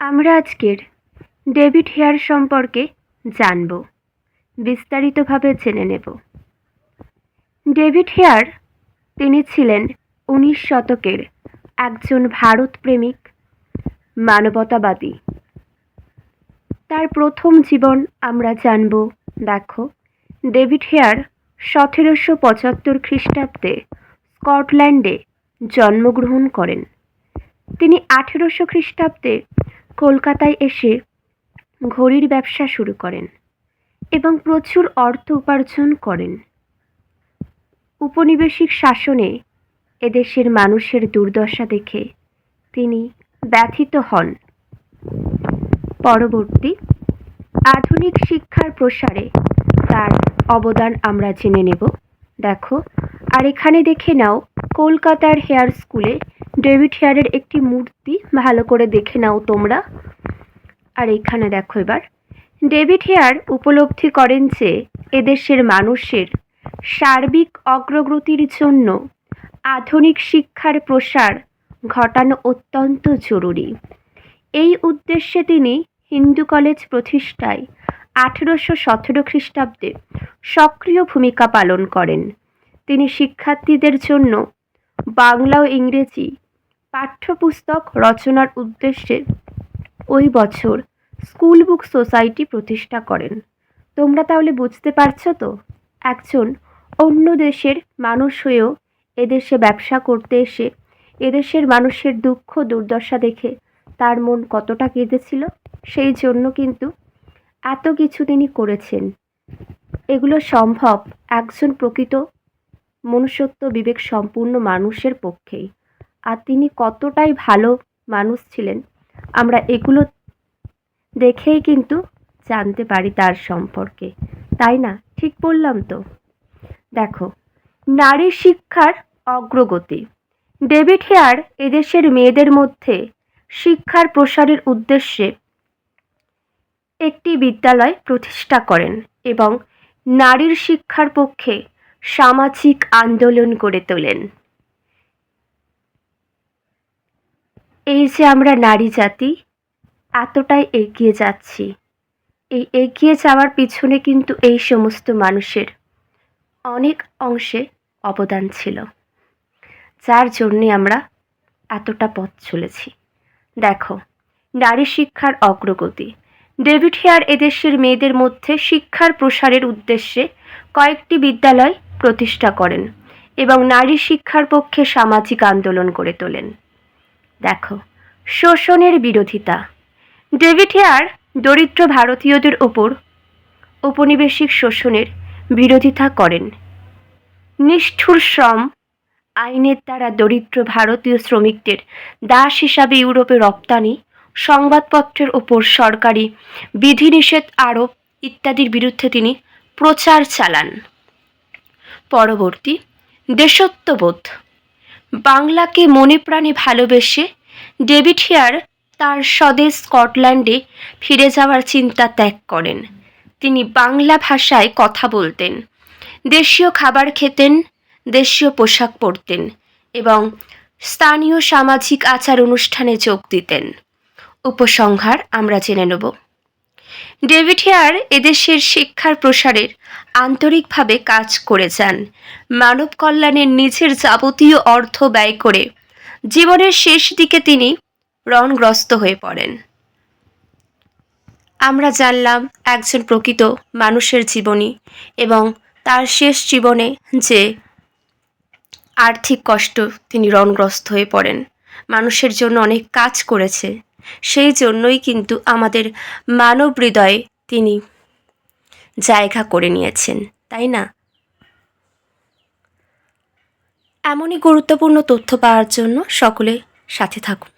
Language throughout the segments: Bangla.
আমরা আজকের ডেভিড হেয়ার সম্পর্কে জানব, বিস্তারিতভাবে জেনে নেব। ডেভিড হেয়ার, তিনি ছিলেন উনিশ শতকের একজন ভারত প্রেমিক, মানবতাবাদী। তার প্রথম জীবন আমরা জানব, দেখো, ডেভিড হেয়ার সতেরোশো পঁচাত্তর খ্রিস্টাব্দে স্কটল্যান্ডে জন্মগ্রহণ করেন। তিনি আঠেরোশো খ্রিস্টাব্দে কলকাতায় এসে ঘড়ির ব্যবসা শুরু করেন এবং প্রচুর অর্থ উপার্জন করেন। উপনিবেশিক শাসনে এদেশের মানুষের দুর্দশা দেখে তিনি ব্যথিত হন। পরবর্তী আধুনিক শিক্ষার প্রসারে তার অবদান আমরা জেনে নেব। দেখো, আর এখানে দেখে নাও, কলকাতার হেয়ার স্কুলে ডেভিড হেয়ারের একটি মূর্তি, ভালো করে দেখে নাও তোমরা। আর এখানে দেখো এবার। ডেভিড হেয়ার উপলব্ধি করেন যে, এদেশের মানুষের সার্বিক অগ্রগতির জন্য আধুনিক শিক্ষার প্রসার ঘটানো অত্যন্ত জরুরি। এই উদ্দেশ্যে তিনি হিন্দু কলেজ প্রতিষ্ঠায় আঠেরোশো সতেরো খ্রিস্টাব্দে সক্রিয় ভূমিকা পালন করেন। তিনি শিক্ষার্থীদের জন্য বাংলা ও ইংরেজি পাঠ্যপুস্তক রচনার উদ্দেশ্যে ওই বছর স্কুল বুক সোসাইটি প্রতিষ্ঠা করেন। তোমরা তাহলে বুঝতে পারছ তো? একজন অন্য দেশের মানুষ হয়েও এদেশে ব্যবসা করতে এসে এদেশের মানুষের দুঃখ দুর্দশা দেখে তার মন কতটা কেঁদেছিল? সেই জন্য কিন্তু এত কিছু তিনি করেছেন। এগুলো সম্ভব একজন প্রকৃত মনুষ্যত্ব বিবেক সম্পূর্ণ মানুষের পক্ষেই। আর তিনি কতটাই ভালো মানুষ ছিলেন, আমরা এগুলো দেখেই কিন্তু জানতে পারি তার সম্পর্কে। তাই না? ঠিক বললাম তো? দেখো, নারী শিক্ষার অগ্রগতি। ডেভিড হেয়ার এদেশের মেয়েদের মধ্যে শিক্ষার প্রসারের উদ্দেশ্যে একটি বিদ্যালয় প্রতিষ্ঠা করেন এবং নারীর শিক্ষার পক্ষে সামাজিক আন্দোলন গড়ে তোলেন। এই যে আমরা নারী জাতি, এতটাই এগিয়ে যাচ্ছি। এই এগিয়ে যাওয়ার পিছনে কিন্তু এই সমস্ত মানুষের অনেক অংশে অবদান ছিল। যার জন্যে আমরা এতটা পথ চলেছি। দেখো, নারী শিক্ষার অগ্রগতি। ডেভিড হেয়ার এদেশের মেয়েদের মধ্যে শিক্ষার প্রসারের উদ্দেশ্যে কয়েকটি বিদ্যালয় প্রতিষ্ঠা করেন এবং নারী শিক্ষার পক্ষে সামাজিক আন্দোলন গড়ে তোলেন। দেখো, শোষণের বিরোধিতা। ডেভিড হেয়ার দরিদ্র ভারতীয়দের ওপর ঔপনিবেশিক শোষণের বিরোধিতা করেন। নিষ্ঠুর শ্রম আইনের দ্বারা দরিদ্র ভারতীয় শ্রমিকদের দাস হিসাবে ইউরোপে রপ্তানি, সংবাদপত্রের ওপর সরকারি বিধিনিষেধ আরোপ ইত্যাদির বিরুদ্ধে তিনি প্রচার চালান। পরবর্তী দেশত্ববোধ। বাংলাকে মনে প্রাণে ভালোবেসে ডেভিড হেয়ার তার স্বদেশ স্কটল্যান্ডে ফিরে যাওয়ার চিন্তা ত্যাগ করেন। তিনি বাংলা ভাষায় কথা বলতেন, দেশীয় খাবার খেতেন, দেশীয় পোশাক পরতেন এবং স্থানীয় সামাজিক আচার অনুষ্ঠানে যোগ দিতেন। উপসংহার আমরা জেনে নেব। ডেভিড হেয়ার এদেশের শিক্ষার প্রসারের আন্তরিকভাবে কাজ করে যান। মানব কল্যাণের নিজের যাবতীয় অর্থ ব্যয় করে জীবনের শেষ দিকে তিনি রণগ্রস্ত হয়ে পড়েন। আমরা জানলাম একজন প্রকৃত মানুষের জীবনী এবং তার শেষ জীবনে যে আর্থিক কষ্ট তিনি রণগ্রস্ত হয়ে পড়েন। মানুষের জন্য অনেক কাজ করেছে। সেই জন্যই কিন্তু আমাদের মানব হৃদয়ে তিনি জায়গা করে নিয়েছেন, তাই না? এমনই গুরুত্বপূর্ণ তথ্য পাওয়ার জন্য সকলে সাথে থাকুন।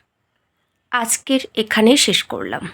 আজকের এখানেই শেষ করলাম।